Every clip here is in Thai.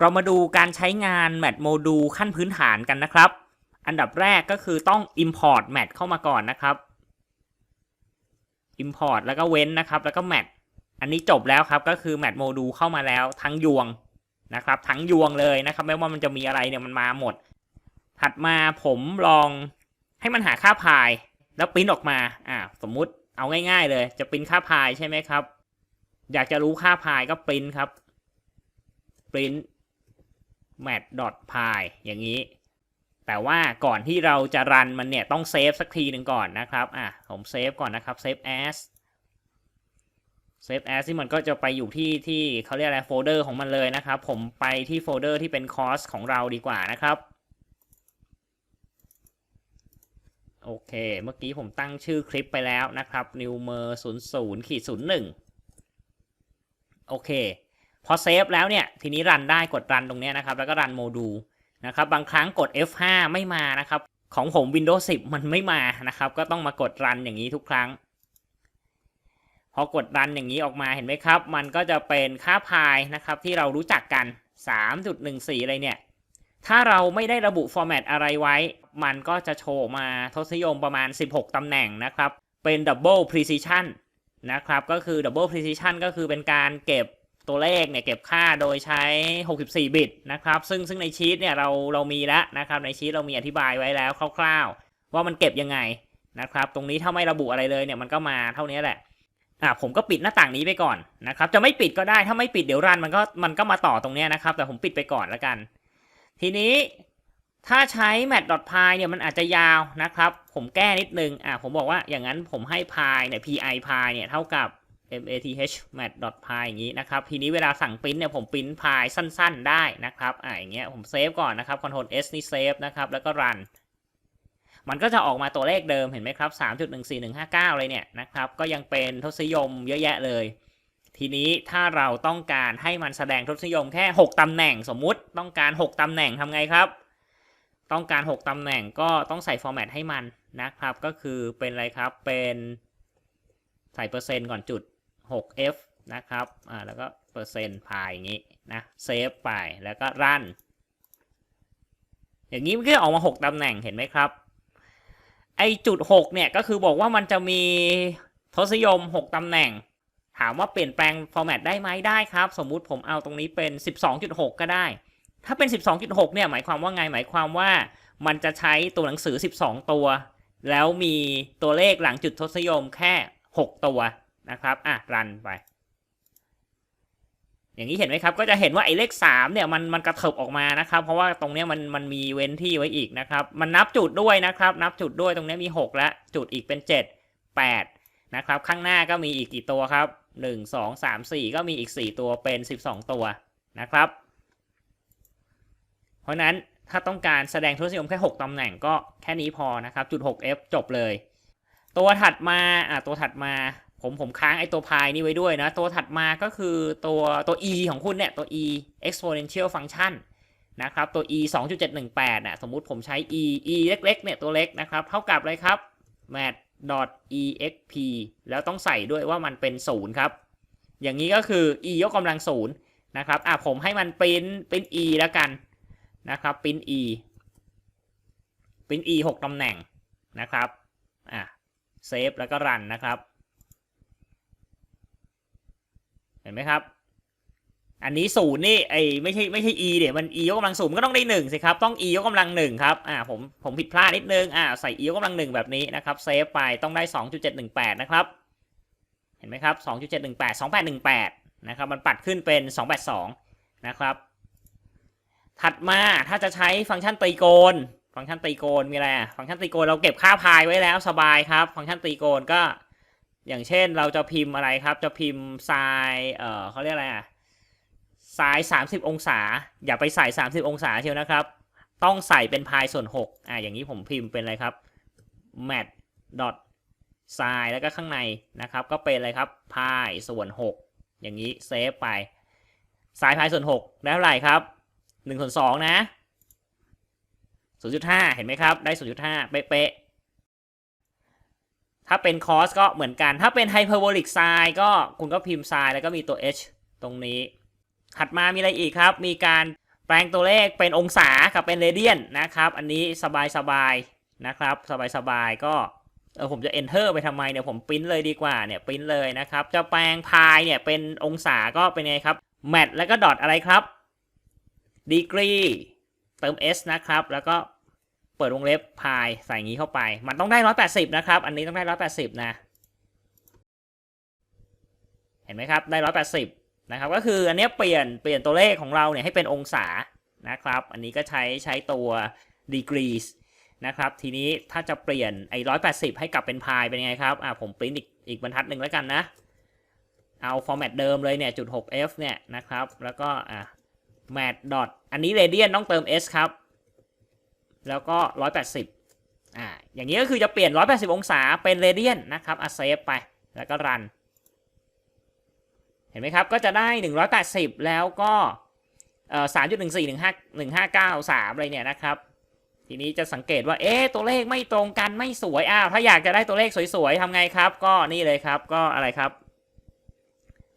เรามาดูการใช้งานแมทโมดูลขั้นพื้นฐานกันนะครับ อันดับแรกก็คือต้อง import แมทเข้ามาก่อนนะครับ import แล้วก็เว้นนะครับ แล้วก็แมทอันนี้จบแล้วครับ ก็คือแมทโมดูลเข้ามาแล้วทั้งยวงนะครับ ทั้งยวงเลยนะครับ ไม่ว่ามันจะมีอะไรเนี่ยมันมาหมด ถัดมาผมลองให้มันหาค่าพาย แล้วปริ้นออกมา อ่า สมมุติเอาง่าย ๆ เลย จะปริ้นค่าพายใช่ไหมครับ อยากจะรู้ค่าพายก็ปริ้นครับปริ้น m a t t p y อย่างนี้ แต่ว่าก่อนที่เราจะรันมันเนี่ยต้องเซฟสักทีหนึ่งก่อนนะครับ อะ ผมเซฟก่อนนะครับ save as save as ที่มันก็จะไปอยู่ที่ที่เขาเรียกอะไรโฟลเดอร์ของมันเลยนะครับ ผมไปที่โฟลเดอร์ที่เป็น cost ของเราดีกว่านะครับ โอเค เมื่อกี้ผมตั้งชื่อคลิปไปแล้วนะครับ newmer 0 0ขีด01โอเค พอเซฟแล้วเนี่ยทีนี้รันได้กดรันตรงนี้นะครับ แล้วก็รันโมดูลนะครับบางครั้งกด F5 ไม่มานะครับ ของผม Windows 10 มันไม่มานะครับ ก็ต้องมากดรันอย่างนี้ทุกครั้ง พอกดรันอย่างนี้ออกมาเห็นไหมครับ มันก็จะเป็นค่าพายนะครับ ที่เรารู้จักกัน 3.14 อะไรเนี่ย ถ้าเราไม่ได้ระบุฟอร์แมตอะไรไว้ มันก็จะโชว์มาทศนิยมประมาณ 16 ตำแหน่งนะครับ เป็น Double Precision นะครับ ก็คือ Double Precision ก็คือเป็นการเก็บ ตัวเลขเนี่ยเก็บค่าโดยใช้ 64 บิตนะครับ ซึ่งซึ่งในชีตเนี่ยเราเรามีแล้วนะครับ ในชีตเรามีอธิบายไว้แล้วคร่าวๆ ว่ามันเก็บยังไงนะครับ ตรงนี้ถ้าไม่ระบุอะไรเลยเนี่ยมันก็มาเท่านี้แหละ อะผมก็ปิดหน้าต่างนี้ไปก่อนนะครับ จะไม่ปิดก็ได้ ถ้าไม่ปิดเดี๋ยวรันมันก็มันก็มาต่อตรงนี้นะครับ แต่ผมปิดไปก่อนแล้วกัน ทีนี้ถ้าใช้ mat.py เนี่ยมันอาจจะยาวนะครับ ผมแก้นิดนึง อะผมบอกว่าอย่างนั้นผมให้ py เนี่ย pi py เนี่ยเท่ากับ math mat.py อย่างนี้นะครับ ทีนี้เวลาสั่งปริ้นเนี่ยผมปริ้น py สั้น ๆ ได้นะครับ อะอย่างเงี้ยผมเซฟก่อนนะครับ ctrl s นี่เซฟนะครับ แล้วก็รัน มันก็จะออกมาตัวเลขเดิมเห็นไหมครับ 3.14159 เลยเนี่ยนะครับ ก็ยังเป็นทศนิยมเยอะแยะเลย ทีนี้ถ้าเราต้องการให้มันแสดงทศนิยมแค่ 6ตำแหน่งสมมุติต้องการ 6ตำแหน่งทำไงครับ ต้องการ 6ตำแหน่งก็ต้องใส่ฟอร์แมตให้มันนะครับ ก็คือเป็นอะไรครับ เป็นใส่เปอร์เซ็นต์ก่อนจุด 6f นะครับ อ่า แล้วก็เปอร์เซ็นต์พายอย่างนี้นะเซฟไป แล้วก็รัน อย่างนี้มันก็ออกมา 6ตำแหน่งเห็นไหมครับ ไอจุด 6 เนี่ย ก็คือบอกว่ามันจะมีทศนิยม 6ตำแหน่ง ถามว่าเปลี่ยนแปลงฟอร์แมตได้ไหมได้ครับ สมมุติผมเอาตรงนี้เป็น 12.6 ก็ได้ ถ้าเป็น 12.6 เนี่ย หมายความว่าไง หมายความว่ามันจะใช้ตัวหนังสือ 12 ตัว แล้วมีตัวเลขหลังจุดทศนิยมแค่ 6 ตัว นะครับอะรันไป อย่างนี้เห็นไหมครับ ก็จะเห็นว่าไอ้เลข3เนี่ยมันมันกระเถิบออกมานะครับ เพราะว่าตรงนี้มันมันมีเว้นที่ไว้อีกนะครับ มันนับจุดด้วยนะครับ นับจุดด้วยตรงนี้มี 6 แล้ว จุดอีกเป็น 7 8 นะครับ ข้างหน้าก็มีอีกกี่ตัวครับ 1 2 3 4 ก็มีอีก 4 ตัวเป็น 12 ตัวนะครับ เพราะฉะนั้นถ้าต้องการแสดงทศนิยมแค่ 6ตำแหน่งก็แค่นี้พอนะครับ จุด 6f จบเลย ตัวถัดมาอะตัวถัดมา ผมผมค้างไอตัวพายนี่ไว้ด้วยนะ ตัวถัดมาก็คือตัวตัว e ของคุณเนี่ย ตัว e exponential function นะครับ ตัว e 2.718น่ะสมมุติผมใช้ e e เล็กๆ เนี่ย ตัวเล็กนะครับ เท่ากับอะไรครับ mat exp แล้วต้องใส่ด้วยว่ามันเป็นศูนย์ครับ อย่างนี้ก็คือ e ยกกำลังศูนย์นะครับ อะผมให้มันปริ้นปริ้น e แล้วกันนะครับปริ้น e ปริ้น e 6ตำแหน่งนะครับ อะเซฟแล้วก็รันนะครับ เห็นไหมครับ อันนี้ศูนย์นี่ไอไม่ใช่ไม่ใช่ e เดี๋ยวมัน e ยกกำลังศูนย์ก็ต้องได้หนึ่งสิครับ ต้อง e ยกกำลังหนึ่งครับ อ่าผมผมผิดพลาดนิดนึง อ่าใส่ e ยกกำลังหนึ่งแบบนี้นะครับ เซฟไปต้องได้2.718นะครับ เห็นไหมครับ2.718 2818นะครับ มันปัดขึ้นเป็น282นะครับ ถัดมาถ้าจะใช้ฟังก์ชันตีโกนฟังก์ชันตีโกนมีอะไรอะฟังก์ชันตีโกนเราเก็บค่าพายไว้แล้วสบายครับ ฟังก์ชันตีโกนก็ อย่างเช่นเราจะพิมพ์อะไรครับ จะพิมพ์ไซน์เออเขาเรียกอะไรอะไซน์30 องศา อย่าไปใส่ 30 องศาเชียวนะครับ ต้องใส่เป็นพายส่วน6อ่าอย่างนี้ผมพิมพ์เป็นอะไรครับ mat dot ไซน์แล้วก็ข้างในนะครับ ก็เป็นอะไรครับพายส่วน 6 อย่างนี้เซฟไปไซน์พายส่วน 6 ได้เท่าไหร่ครับ1ส่วน2นะ0.5 เห็นไหมครับ ได้ 0.5 เป๊ะๆ ถ้าเป็นคอสก็เหมือนกัน ถ้าเป็นไฮเปอร์โบลิกไซน์ก็คุณก็พิมพ์ไซน์แล้วก็มีตัว h ตรงนี้ ถัดมามีอะไรอีกครับ มีการแปลงตัวเลขเป็นองศากับเป็นเรเดียนนะครับ อันนี้สบายๆนะครับ สบายๆก็เออผมจะ enter ไปทำไมเนี่ยผมปริ้นเลยดีกว่าเนี่ยปริ้นเลยนะครับ จะแปลงพายเนี่ยเป็นองศาก็เป็นไงครับ mat แล้วก็ดอทอะไรครับ degree เติม s นะครับ แล้วก็ เปิดวงเล็บพายใส่อย่างนี้เข้าไป มันต้องได้180นะครับ อันนี้ต้องได้180นะ เห็นไหมครับ ได้180นะครับ ก็คืออันนี้เปลี่ยนเปลี่ยนตัวเลขของเราเนี่ยให้เป็นองศานะครับ อันนี้ก็ใช้ใช้ตัว degrees นะครับ ทีนี้ถ้าจะเปลี่ยนไอ้180ให้กลับเป็นพายเป็นไงครับ อ่าผมปริ้นอีกอีกบรรทัดหนึ่งแล้วกันนะ เอา format เดิมเลยเนี่ยจุด 6f เนี่ยนะครับ แล้วก็อ่า mat dot อันนี้ radian ต้องเติม s ครับ แล้วก็ 180อ่าอย่างนี้ก็คือจะเปลี่ยน 180 องศาเป็น radian นนะครับอะเซฟไปแล้วก็ run เห็นไหมครับ ก็จะได้ 180 แล้วก็เอ่อ3.14 15 1593อะไรเนี่ยนะครับ ทีนี้จะสังเกตว่า เอ๊ะ ตัวเลขไม่ตรงกันไม่สวย อ้าว ถ้าอยากจะได้ตัวเลขสวยๆทำไงครับ ก็นี่เลยครับ ก็อะไรครับ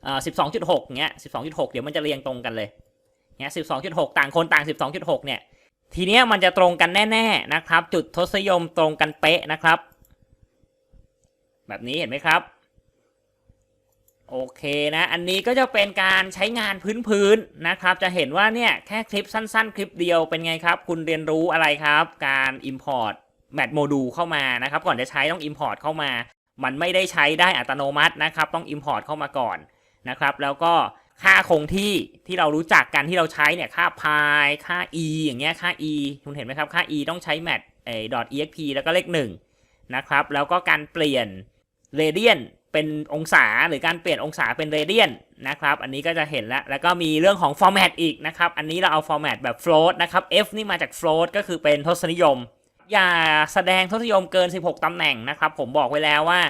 เอ่อ12.6เงี้ย12.6เดี๋ยวมันจะเรียงตรงกันเลย เงี้ย12.6ต่างคนต่าง12.6เนี่ย ทีเนี้ยมันจะตรงกันแน่ๆนะครับ จุดทศนิยมตรงกันเป๊ะนะครับ แบบนี้เห็นไหมครับโอเคนะ อันนี้ก็จะเป็นการใช้งานพื้นๆนะครับ จะเห็นว่าเนี่ยแค่คลิปสั้นๆ คลิปเดียวเป็นไงครับ คุณเรียนรู้อะไรครับ การ Import Mat Module เข้ามานะครับ ก่อนจะใช้ต้อง Import เข้ามา มันไม่ได้ใช้ได้อัตโนมัตินะครับ ต้อง Import เข้ามาก่อนนะครับ แล้วก็ ค่าคงที่ที่เรารู้จักกันที่เราใช้เนี่ยค่า pi ค่า e อย่างเงี้ยค่า e คุณเห็นไหมครับค่า e ต้องใช้ mat เอ่อ .exp แล้วก็เลขหนึ่งนะครับแล้วก็การเปลี่ยน radian เป็นองศาหรือการเปลี่ยนองศาเป็น radian นะครับ อันนี้ก็จะเห็นแล้วแล้วก็มีเรื่องของ format อีกนะครับ อันนี้เราเอา format แบบ float นะครับ f นี่มาจาก float ก็คือเป็นทศนิยม อย่าแสดงทศนิยมเกิน 16 ตำแหน่งนะครับ ผมบอกไว้แล้วว่า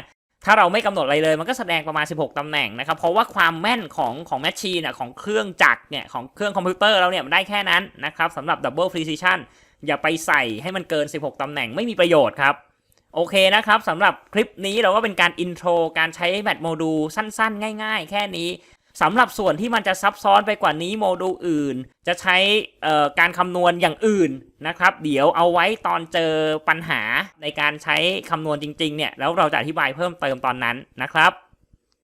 ถ้าเราไม่กำหนดอะไรเลยมันก็แสดงประมาณ 16ตำแหน่งนะครับ เพราะว่าความแม่นของของแมชชีนอะของเครื่องจักรเนี่ยของเครื่องคอมพิวเตอร์เราเนี่ยมันได้แค่นั้นนะครับสำหรับ Double Precision อย่าไปใส่ให้มันเกิน 16ตำแหน่งไม่มีประโยชน์ครับ โอเคนะครับสำหรับคลิปนี้เราก็เป็นการอินโทรการใช้แมทโมดูลสั้นๆ ง่ายๆ แค่นี้ สำหรับส่วนที่มันจะซับซ้อนไปกว่านี้โมดูลอื่น จะใช้การคำนวณอย่างอื่นนะครับ เดี๋ยวเอาไว้ตอนเจอปัญหาในการใช้คำนวณจริงๆเนี่ยแล้วเราจะอธิบายเพิ่มเติมตอนนั้นนะครับ